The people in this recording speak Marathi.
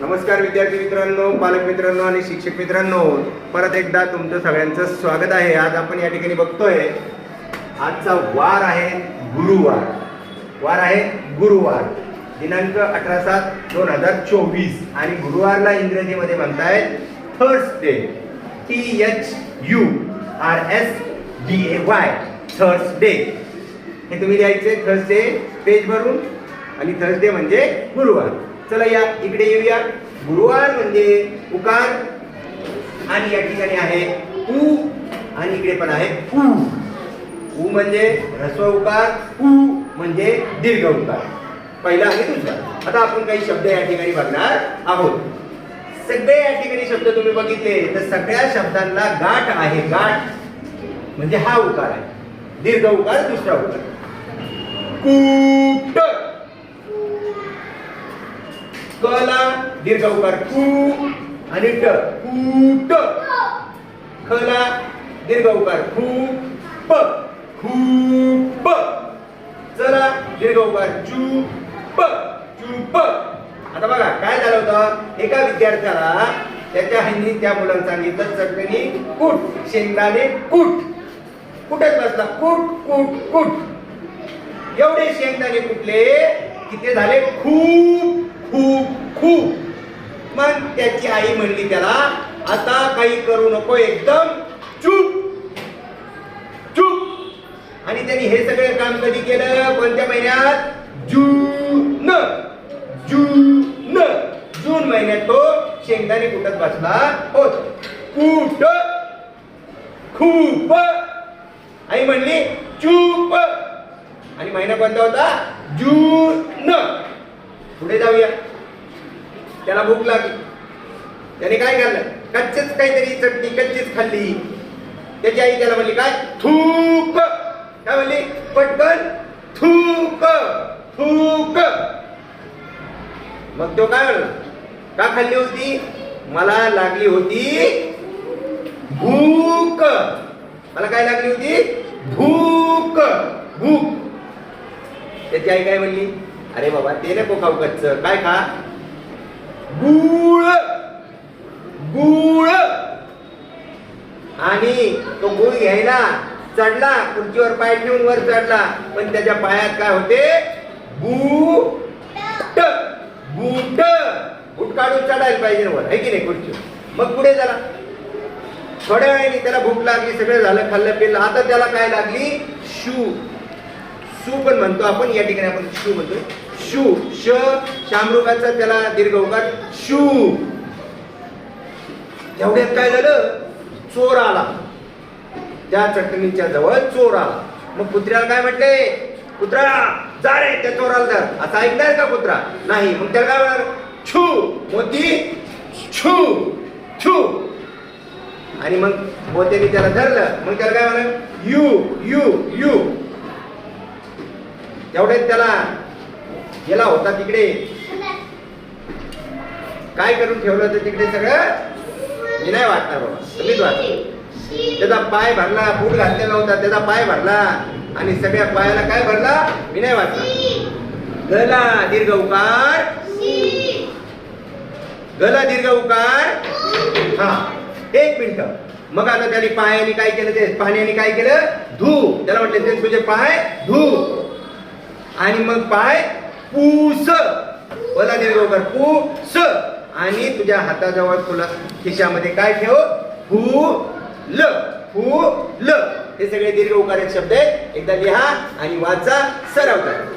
नमस्कार विद्यार्थी मित्रांनो पालक मित्रांनो आणि शिक्षक मित्रांनो. परत एकदा तुमचं सगळ्यांचं स्वागत आहे. आज आपण या ठिकाणी बघतोय आजचा वार आहे गुरुवार. वार आहे गुरुवार. दिनांक अठरा सात दोन हजार चोवीस. आणि गुरुवारला इंग्रजीमध्ये म्हणतायत Thursday T H U R S D A Y Thursday हे तुम्ही लिहायचे थर्सडे पेज भरून आणि थर्सडे म्हणजे गुरुवार. चला या इकडे येऊया. गुरुवार म्हणजे उकार. आणि या ठिकाणी आहे उ आणि इकडे पण आहे ऊ. उ म्हणजे ह्रस्व उकार. उ म्हणजे दीर्घ उकार. पहिला आणि दुसरा. आता आपण काही शब्द या ठिकाणी बघणार आहोत. सगळे या ठिकाणी शब्द तुम्ही बघितले तर सगळ्या शब्दांना गाठ आहे. गाठ म्हणजे हा उकार आहे. दीर्घ उकार दुसरा उकार. कूट. कला दीर्घ उकार कू आणि ट कूट खला दीर्घ उकार खूप खूप चला दीर्घ उकार चूप चूप. आता बघा काय झालं होतं? एका विद्यार्थ्याला त्याच्या ह्यांनी त्या मुलांना सांगितलं चटणी कुठ शेंगदाणे कुट. कुठेच बसला कुट कूट कुट. एवढे शेंगदाणे कुठले? की ते झाले खूप खूप खूप मग त्याची आई म्हणली त्याला आता काही करू नको एकदम चूप. चूप. आणि त्यांनी हे सगळे काम कधी केलं? कोणत्या महिन्यात? जून. जून. जून महिन्यात तो शेंगदाणे कुठत बसला? होत कुट खूप. आई म्हणली चूप. आणि महिना कोणता होता? जून. पुढे जाऊया. त्याला भूक लागली. त्याने काय खाल्लं? कच्चेच काहीतरी चटणी कच्चीच खाल्ली. त्याची आई त्याला म्हणली काय? थूक. काय म्हणली? पटकन. थूक. थूक. मग तो काय म्हणला? का खाल्ली होती? मला लागली होती भूक. मला काय लागली होती? भूक. भूक. त्याची आई काय म्हणली? अरे बाबा ते नको खाऊ कच्च काय खा? गुळ. गुळ. आणि तो गुळ घ्यायला चढला खुर्चीवर पाय ठेवून वर चढला. पण त्याच्या पायात काय होते? बूट बूट बूट काढून चढायला पाहिजे वर आहे की नाही खुर्ची? मग पुढे झाला थोड्या वेळाने त्याला भूक लागली सगळं झालं खाल्लं पिल्लं. आता त्याला काय लागली? शू. शू पण म्हणतो आपण या ठिकाणी आपण शू म्हणतो शू श शामरुगाचा त्याला दीर्घ उकार शू. एवढ्यात काय झालं? चोर आला. त्या चटणीच्या जवळ चोर आला. मग कुत्र्याला काय म्हटले? कुत्रा जा रे त्या चोराला धर. असं ऐकणार का कुत्रा? नाही. मग त्याला काय म्हणाल? छू. मोती. छू. छू. आणि मग मोत्याने त्याला धरलं. मग त्याला काय म्हणाल? U U U. तेवढ्यात त्याला गेला होता तिकडे. काय करून ठेवलं होतं तिकडे सगळं? मी नाही वाटणार बाबा. तुम्हीच वाटणार. त्याचा पाय भरला बूट घातलेला होता त्याचा पाय भरला आणि सगळ्या पायाला काय भरला? मी नाही वाटणार. गला दीर्घ उकार. गला दीर्घ उकार. हा. एक मिनिट. मग आता त्याने पायाने काय केलं ते? पाण्याने काय केलं? धू. त्याला म्हटले ते तुझे पाय धू. आणि मग पाय पूस. बोला दीर्घ उकार पूस. आणि तुझ्या हाताजवळ तुला खिशामध्ये काय ठेव? फू ल फू ल हे सगळे दीर्घ उकार शब्द आहेत. एकदा लिहा आणि वाचा सराव करा.